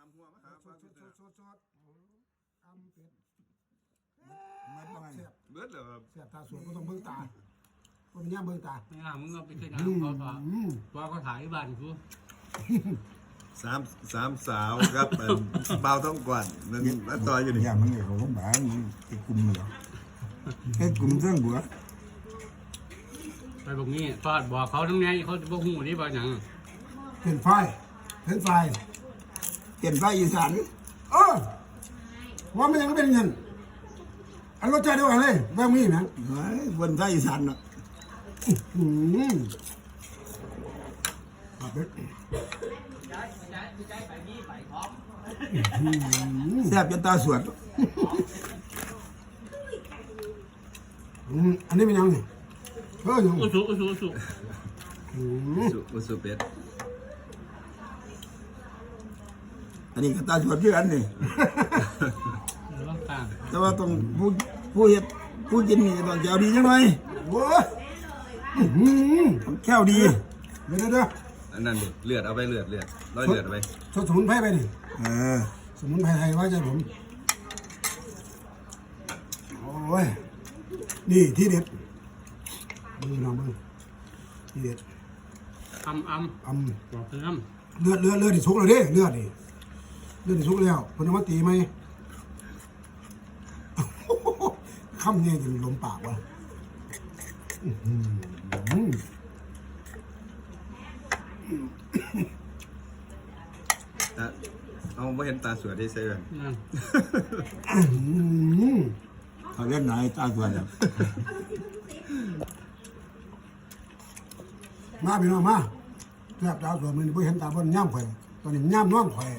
ามหัวมะขามสดสดสดสดสดอำเป็ดมันบ่ไงเสียบเบิดเหรอครับเสียบตาสวยก็ต้องเบิ่งตาก็เป็นย่ามเบิ่งตาไม่อ่ามึงเอาไปขึ้นอืมน้ำเขาก็อืมตัวก็ถ่ายบ้านกูสามสามสาวครับเอิ่มเบาต้องกวนนั่นนั่นต่อยอยู่นี่อย่ามันเนี่ยเขาลงบ้านมันติดกลุ่มเหรอไอ้กลุ่มเรื่องบัวไปบอกนี้ทอดบอกเขาทั้งนี้เขาจะบอกหูนี่บอกอย่างเป็นไฟเป็นไฟ เปลี่ยนไฟอีสานเออว่ามันยังก็เป็นเงินอันรสชาติเดียวกันเลยแบบนี้นะเฮ้ยบนไฟอีสานเนาะอืมอะเป็ดแซ่บจนตาสวดอืมอันนี้เป็นยังไงเออยังอุสุอุสุอุสุอืมสุอุสุเป็ด อันนี้ก็ตาสวดด้วยกันนี่หรือว่าต่างแต่ว่าต้องผู้ผู้เฮ็ดผู้กินนี่ต้องแก้วดีจังหน่อยโอ้ยอื้อหือต้องแก้วดีเดี๋ยวเดี๋ยวเดี๋ยวอันนั้นดิเลือดเอาไปเลือดเลือดร้อยเลือดเอาไปชดสมุนไพรไปนี่เออสมุนไพรไทยไว้ใจผมโอ้ยนี่ที่เด็ดมือน้องมือที่เด็ดอำออำำบอกเพิ่มเลือดเลือดเลือดที่สุกแล้วเด้เลือดนี่ เลือดที่สุกแล้วเพิ่นเอามาตีไหมคำนี้จะลมปากวะอื้อหือตาเอาไม่เห็นตาสวยที่เซเว่นนั่นอื้อหือเขาเล่นไหนตาสวดแล้วมาพี่น้องมาแทบดาวสวนมันบ่เห็นตาบนย่ำข่อยตอนนี้มันย่ำน้องข่อย